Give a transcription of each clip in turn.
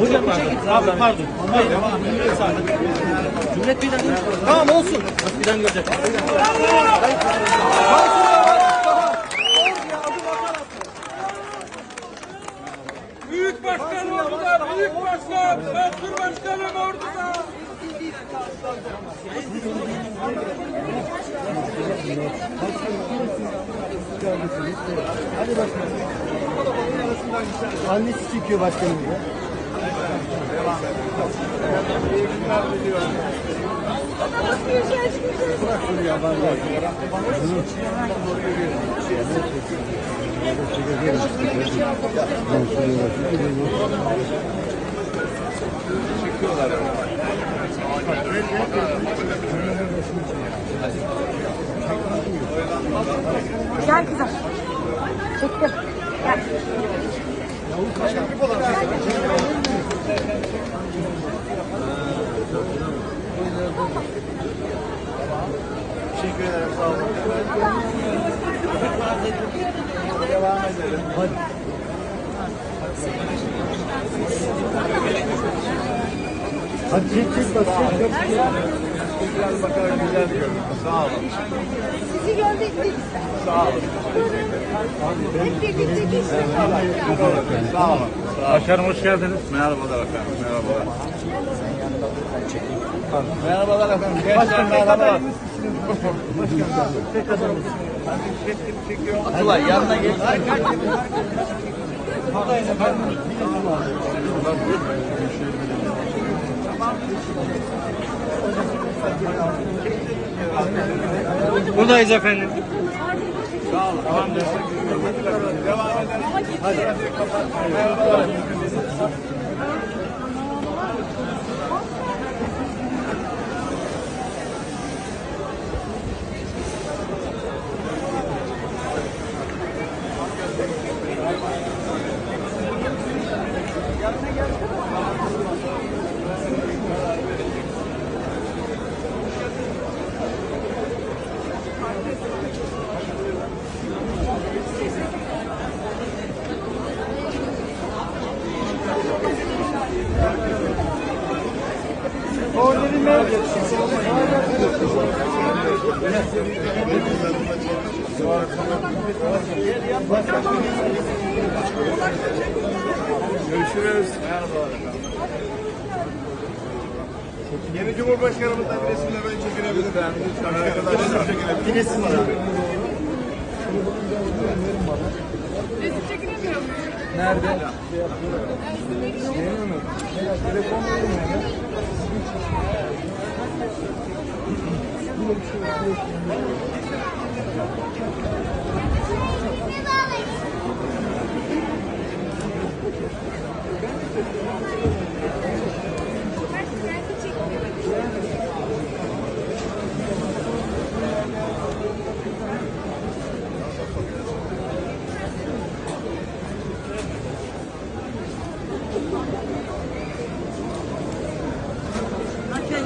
Hocam bir çekin. Abi pardon. Hayır. Cumhuriyet Bey'den Tamam olsun. Birden görecek. Büyük başkan orada, büyük başkan, Mansur başkanım orada. Annesi çekiyor başkanım ya. Gel kızım. Çektim. Gel. Teşekkür ederim sağ olun. Devam edelim. Hadi. Hadi çek çek bak çek çek. Güzel bakalım güzel görünüyor. Sağ olun. Sizi gördük biz. Sağ olun. Hep birlikte geçtik. Sağ olun. Başkanım hoş geldiniz. Merhabalar efendim. Merhabalar. Merhabalar efendim. Gençler merhabalar. Abdullah yanına geç. Buradayız efendim. Görüşürüz. Merhabalar efendim. Yeni Cumhurbaşkanımızla bir resimle ben çekilebilirim. Lütfen arkadaşlar çekilebilirim. Bir resim var abi. Nerede? Şey yapıyorlar. Yeni? Telefon var mı?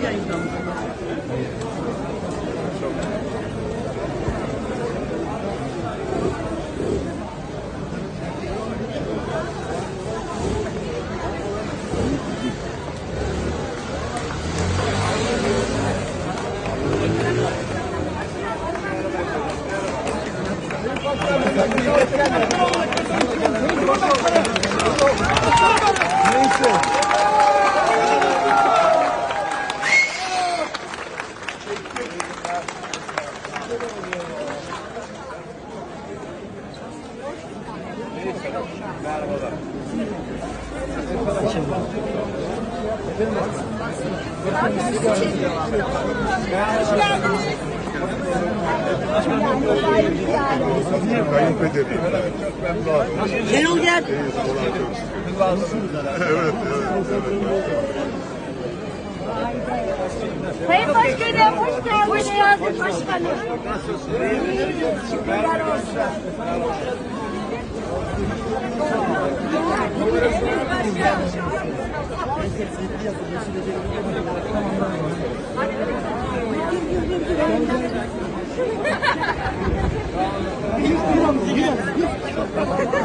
がいいと思います。Memnun oldum. Şenol gel. Evet. Sayın Başkanım hoş geldiniz. Hoş geldin başkanım. Şükürler olsun. Gidiyorum, gidiyorum.